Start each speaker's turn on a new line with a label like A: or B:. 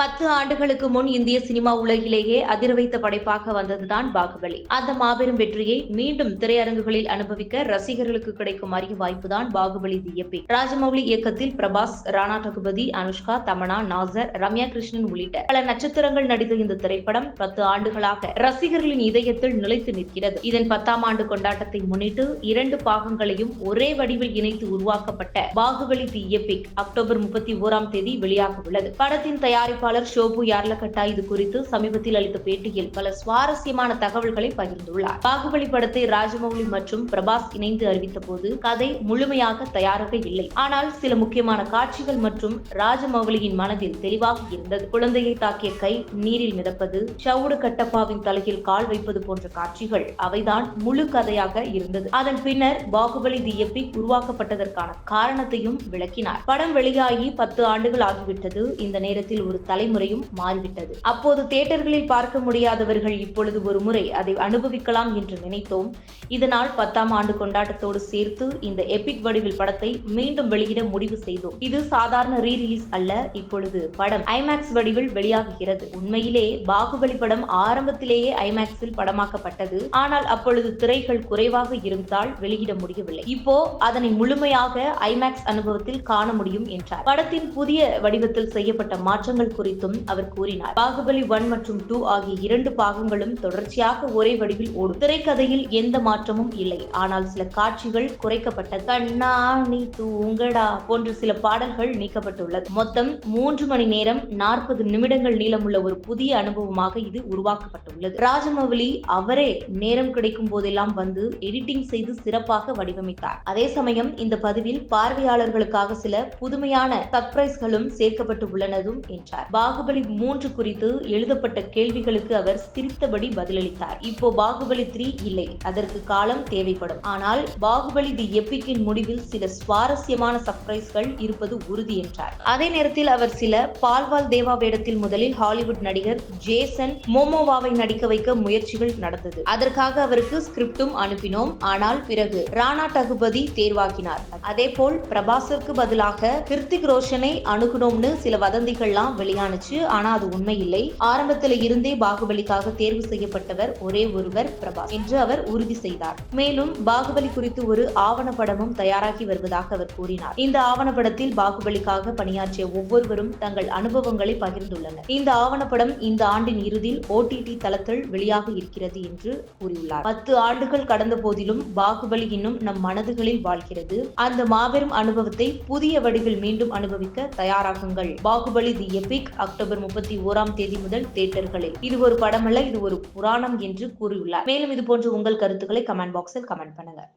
A: பத்து ஆண்டுகளுக்கு முன் இந்திய சினிமா உலகிலேயே அதிர வைத்த படைப்பாக வந்ததுதான் பாகுபலி. அந்த மாபெரும் வெற்றியை மீண்டும் திரையரங்குகளில் அனுபவிக்க ரசிகர்களுக்கு கிடைக்கும் அரிய வாய்ப்புதான் பாகுபலி தியப்பி ராஜமௌலி இயக்கத்தில் பிரபாஸ் ராணா ரகுபதி அனுஷ்கா தமனா நாசர் ரம்யா கிருஷ்ணன் உள்ளிட்ட பல நட்சத்திரங்கள் நடித்த இந்த திரைப்படம் பத்து ஆண்டுகளாக ரசிகர்களின் இதயத்தில் நிலைத்து நிற்கிறது. இதன் பத்தாம் ஆண்டு கொண்டாட்டத்தை முன்னிட்டு இரண்டு பாகங்களையும் ஒரே வடிவில் இணைத்து உருவாக்கப்பட்ட பாகுபலி தி எபிக் அக்டோபர் முப்பத்தி ஓராம் தேதி வெளியாக உள்ளது படத்தின் தயாரிப்பாளர் ஷோபு யார்லகட்டா இது குறித்து சமீபத்தில் அளித்த பேட்டியில் பல சுவாரஸ்யமான தகவல்களை பகிர்ந்துள்ளார். பாகுபலி படத்தை ராஜமௌலி மற்றும் பிரபாஸ் இணைந்து அறிவித்த போது கதை முழுமையாக தயாராக இல்லை. ஆனால் சில முக்கியமான காட்சிகள் மற்றும் ராஜமௌலியின் மனதில் தெளிவாக இருந்தது. குழந்தையை தாக்கிய கை நீரில் மிதப்பது சவுடு கட்டப்பாவின் தலையில் கால் வைப்பது போன்ற காட்சிகள் அவைதான் முழு கதையாக இருந்தது. அதன் பின்னர் பாகுபலி தி எபிக் உருவாக்கப்பட்டதற்கான காரணத்தையும் விளக்கினார். படம் வெளியாகி பத்து ஆண்டுகள் ஆகிவிட்டது. இந்த நேரத்தில் ஒரு தலை தலைமுறையும் மாறிவிட்டது. அப்போது தியேட்டர்களில் பார்க்க முடியாதவர்கள் இப்பொழுது ஒரு முறை அதை அனுபவிக்கலாம் என்று நினைத்தோம். இதனால் பத்தாம் ஆண்டு கொண்டாட்டத்தோடு சேர்த்து இந்த எபிக் வடிவில் படத்தை மீண்டும் வெளியிட முடிவு செய்தோம். இது சாதாரண ரீ ரிலீஸ் அல்ல இப்பொழுது படம் ஐமேக்ஸ் வடிவில் வெளியாகுகிறது உண்மையிலே பாகுபலி படம் ஆரம்பத்திலேயே ஐமேக்ஸில் படமாக்கப்பட்டது. ஆனால் அப்பொழுது திரைகள் குறைவாக இருந்தால் வெளியிட முடியவில்லை. இப்போ அதனை முழுமையாக ஐமேக்ஸ் அனுபவத்தில் காண முடியும் என்றார். படத்தின் புதிய வடிவத்தில் செய்யப்பட்ட மாற்றங்கள் குறித்தும் அவர் கூறினார். பாகுபலி ஒன் மற்றும் டூ ஆகிய இரண்டு பாகங்களும் தொடர்ச்சியாக ஒரே வடிவில் ஓடும். திரைக்கதையில் எந்த மாற்றமும் இல்லை. ஆனால் சில காட்சிகள் குறைக்கப்பட்ட கண்ணா நீ தூங்கடா போன்ற சில பாடல்கள் நீக்கப்பட்டுள்ளது. மொத்தம் மூன்று மணி நேரம் நாற்பது நிமிடங்கள் நீளமுள்ள ஒரு புதிய அனுபவமாக இது உருவாக்கப்பட்டுள்ளது. ராஜமௌலி அவரே நேரம் கிடைக்கும் போதெல்லாம் வந்து எடிட்டிங் செய்து சிறப்பாக வடிவமைத்தார். அதே சமயம் இந்த பதிவில் பார்வையாளர்களுக்காக சில புதுமையான சர்ப்ரைஸ்களும் சேர்க்கப்பட்டு உள்ளனதும் என்றார். பாகுபலி மூன்று குறித்து எழுதப்பட்ட கேள்விகளுக்கு அவர் சிரித்தபடி பதிலளித்தார். இப்போ பாகுபலி த்ரீ இல்லை. அதற்கு காலம் தேவைப்படும். ஆனால் பாகுபலி தி எப்பிக்கின் முடிவில் சில சுவாரஸ்யமான சர்ப்ரைஸ்கள் இருப்பது உறுதி என்றார். அதே நேரத்தில் அவர் சில பால்வால் தேவா வேடத்தில் முதலில் ஹாலிவுட் நடிகர் ஜேசன் மோமோவாவை நடிக்க வைக்க முயற்சிகள் நடந்தது. அதற்காக அவருக்கு ஸ்கிரிப்டும் அனுப்பினோம். ஆனால் பிறகு ராணா டகுபதி தேர்வாகினார். அதே போல் பிரபாசருக்கு பதிலாக கிருத்திக் ரோஷனை அணுகுனோம்னு சில வதந்திகள்லாம் வெளியானுச்சு ஆனா அது உண்மை இல்லை ஆரம்பத்துல இருந்தே பாகுபலிக்காக தேர்வு செய்யப்பட்டவர் ஒரே ஒருவர் பிரபாஸ் என்று அவர் உறுதி செய்தார். மேலும் பாகுபலி குறித்து ஒரு ஆவணப்படமும் தயாராகி வருவதாக அவர் கூறினார். இந்த ஆவணப்படத்தில் பாகுபலிக்காக பணியாற்றிய ஒவ்வொருவரும் தங்கள் அனுபவங்களை பகிர்ந்துள்ளனர். இந்த ஆவணப்படம் இந்த ஆண்டின் இறுதியில் ஓடிடி தளத்தில் வெளியாக இருக்கிறது என்று கூறியுள்ளார். பத்து ஆண்டுகள் கடந்த போதிலும் பாகுபலி இன்னும் நம் மனதுகளில் வாழ்கிறது. அந்த மாபெரும் அனுபவத்தை புதிய வடிவில் மீண்டும் அனுபவிக்க தயாராகுங்கள். பாகுபலி தி எபிக் அக்டோபர் முப்பத்தி ஓராம் தேதி முதல் தியேட்டர்களில் இது ஒரு படமல்ல இது ஒரு புராணம் என்று கூறியுள்ளார். மேலும் இது போன்ற உங்கள் கருத்துக்களை கமெண்ட் பாக்ஸில் கமெண்ட் பண்ணுங்க.